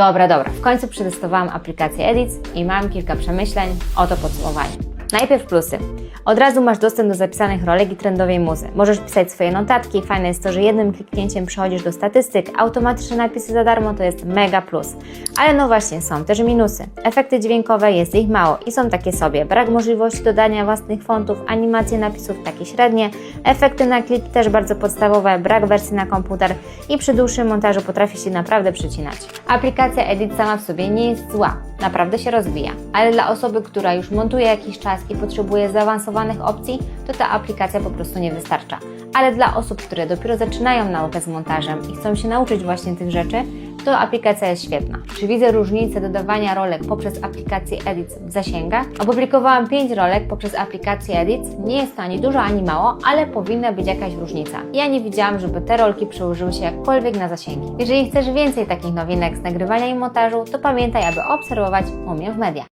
Dobra, dobra, w końcu przetestowałam aplikację Edits i mam kilka przemyśleń. Oto podsumowanie. Najpierw plusy. Od razu masz dostęp do zapisanych rolek i trendowej muzy. Możesz pisać swoje notatki. Fajne jest to, że jednym kliknięciem przechodzisz do statystyk. Automatyczne napisy za darmo to jest mega plus. Ale no właśnie, są też minusy. Efekty dźwiękowe jest ich mało i są takie sobie. Brak możliwości dodania własnych fontów, animacje napisów takie średnie, efekty na klip też bardzo podstawowe, brak wersji na komputer i przy dłuższym montażu potrafi się naprawdę przycinać. Aplikacja Edit sama w sobie nie jest zła, naprawdę się rozwija, ale dla osoby, która już montuje jakiś czas i potrzebuje zaawansowanych opcji, to ta aplikacja po prostu nie wystarcza. Ale dla osób, które dopiero zaczynają naukę z montażem i chcą się nauczyć właśnie tych rzeczy, to aplikacja jest świetna. Czy widzę różnicę dodawania rolek poprzez aplikację Edit w zasięgach? Opublikowałam 5 rolek poprzez aplikację Edit. Nie jest to ani dużo, ani mało, ale powinna być jakaś różnica. Ja nie widziałam, żeby te rolki przełożyły się jakkolwiek na zasięgi. Jeżeli chcesz więcej takich nowinek z nagrywania i montażu, to pamiętaj, aby obserwować u mnie w mediach.